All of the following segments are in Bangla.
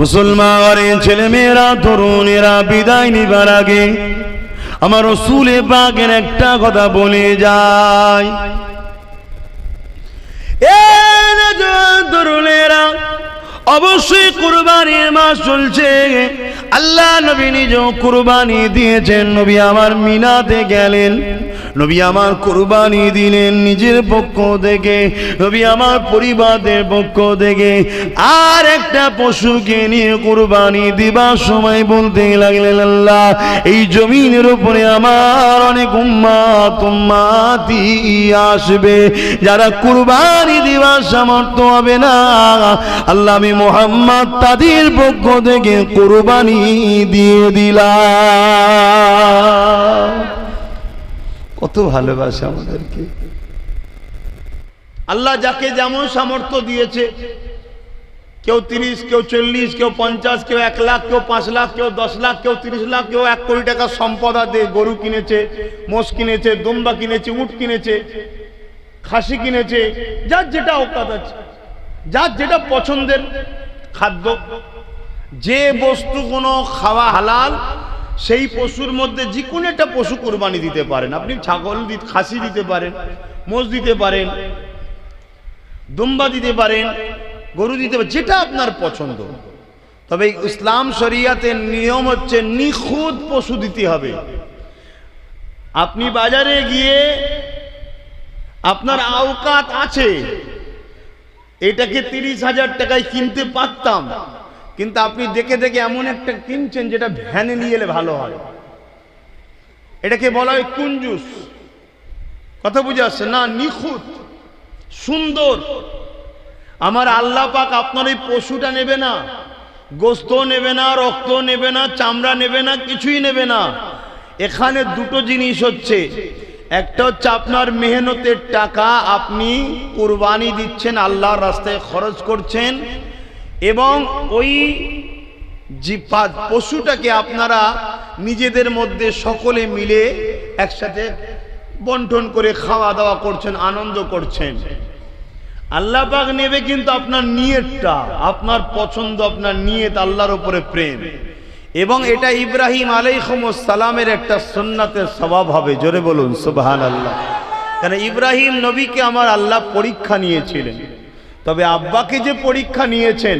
মুসলমান ছেলে মেয়েরা তরুণেরা বিদায় নিবার আগে আমার রসুলে বাগের একটা কথা বলে যায়। তরুণেরা, অবশ্যই কুরবানির মাস চলছে। আল্লাহ নবী নিজেও কুরবানি দিয়েছেন, নবী আমার মিনাতে গেলেন। নবী আমার কুরবানি দিলেন নিজের পক্ষ থেকে, নবী আমার পরিবারের পক্ষ থেকে। আর একটা পশুকে নিয়ে কুরবানি দিবার সময় বলতে লাগলেন আল্লাহ, এই জমিনের উপরে আমার অনেক উম্মাত, উম্মাতি আসবে। যারা কুরবানি দিবার সামর্থ্য হবে না, আল্লাহ আমি মোহাম্মদ তাদের পক্ষ থেকে কুরবানি দিয়ে দিলাম। কত ভালোবাসে আমাদেরকে। আল্লাহ যাকে যেমন সামর্থ্য দিয়েছে, কেউ তিরিশ, কেউ চল্লিশ, কেউ পঞ্চাশ, কেউ এক লাখ, কেউ পাঁচ লাখ, কেউ দশ লাখ, কেউ তিরিশ লাখ, কেউ এক কোটি টাকার সম্পদ দিয়ে গরু কিনেছে, মোষ কিনেছে, দুম্বা কিনেছে, উট কিনেছে, খাসি কিনেছে, যার যেটা অকাত আছে, যার যেটা পছন্দের খাদ্য, যে বস্তু কোনো খাওয়া হালাল সেই পশুর মধ্যে যে কোনো একটা পশু কোরবানি দিতে পারেন। আপনি ছাগল খাসি দিতে পারেন, মোষ দিতে পারেন, দুম্বা দিতে পারেন, গরু দিতে পারেন, যেটা আপনার পছন্দ। তবে ইসলাম শরিয়াতের নিয়ম হচ্ছে নিখুঁত পশু দিতে হবে। আপনি বাজারে গিয়ে আপনার আওকাত আছে। এটাকে তিরিশ হাজার টাকায় কিনতে পারতাম। কিন্তু আপনি দেখে দেখে এমন একটা কিনছেন যেটা ভ্যানে নিয়ে এলে ভালো হয়। এটাকে বলা হয় কুঞ্জুস কথা বুঝে আসছে? না, নিখুঁত, সুন্দর। আমার আল্লাহ পাক আপনার এই পশুটা নেবে না গোস্ত নেবে না রক্ত নেবে না, চামড়া নেবে না, কিছুই নেবে না। এখানে দুটো জিনিস হচ্ছে। একটা হচ্ছে আপনার মেহনতের টাকা আপনি কোরবানি দিচ্ছেন, আল্লাহর রাস্তায় খরচ করছেন। এবং ওই পশুটাকে আপনারা নিজেদের মধ্যে সকলে মিলে একসাথে বন্টন করে খাওয়া দাওয়া করছেন, আনন্দ করছেন। আল্লাহ পাক নেবে কিন্তু আপনার নিয়তটা আপনার পছন্দ, আপনার নিয়ত আল্লাহর উপরে প্রেম। এবং এটা ইব্রাহিম সালামের একটা সুন্নাতের স্বভাব হবে, জোরে বলুন সুবহান আল্লাহ কেন ইব্রাহিম নবীকে আমার আল্লাহ পরীক্ষা নিয়েছিলেন। তবে আব্বাকে যে পরীক্ষা নিয়েছেন,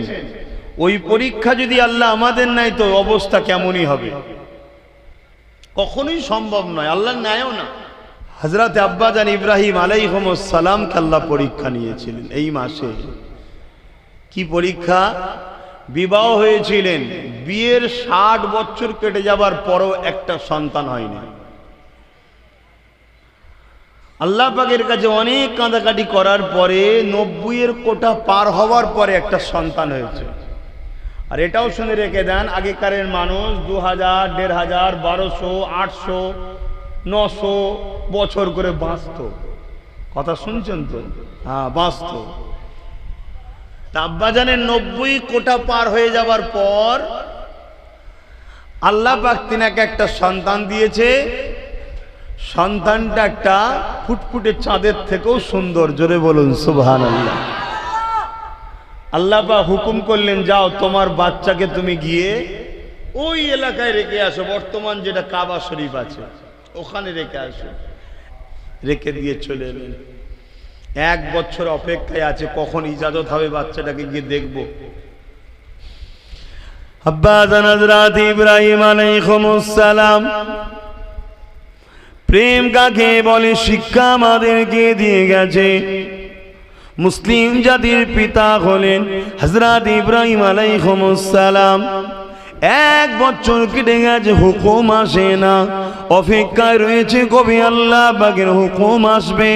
ওই পরীক্ষা যদি আল্লাহ আমাদের নেয়, তো অবস্থা কেমনই হবে? কখনোই সম্ভব নয় আল্লাহ নেয়ও না। হজরত আব্বাজান ইব্রাহিম সালামকে আল্লাহ পরীক্ষা নিয়েছিলেন এই মাসে। কি পরীক্ষা? বিবাহ হয়েছিলেন, বিয়ের ষাট বছর কেটে যাবার পরও একটা সন্তান হয়নি। আল্লাহ পাকের কাছে অনেক কাঁদাকাটি করার পরে নব্বইয়ের কোটা পার হওয়ার পরে একটা সন্তান হয়েছে। আর এটাও শুনে রেখে দেন, আগেকারের মানুষ দু হাজার দেড় হাজার বারোশো, আটশো, নশো বছর করে বাঁচত। কথা শুনছেন তো? হ্যাঁ বাঁচত। তা আব্বাজানের নব্বই কোটা পার হয়ে যাবার পর আল্লাহ পাক তিনাকে একটা সন্তান দিয়েছে। সন্তানটা একটা ফুটফুটে চাঁদের থেকেও সুন্দর। জোরে বলুন সুবহান আল্লাহ আল্লাহ পাক হুকুম করলেন, যাও, তোমার বাচ্চাকে তুমি গিয়ে ওই এলাকায় রেখে আসো। বর্তমান যেটা কাবা শরীফ আছে, ওখানে রেখে আসো। রেখে দিয়ে চলে এলেন। এক বছর অপেক্ষায় আছে, কখন ইজাজত হবে বাচ্চাটাকে গিয়ে দেখব। হযরত ইব্রাহিম আলাইহিস সালাম প্রেম কাকে বলে? শিক্ষা আমাদেরকে দিয়ে গেছে। মুসলিম জাতির পিতা হলেন হজরত ইব্রাহিম আলাইহিস সালাম। এক বছর কেটে গেছে, হুকুম আসে না। অপেক্ষায় রয়েছে কবি আল্লাহ বাগের হুকুম আসবে।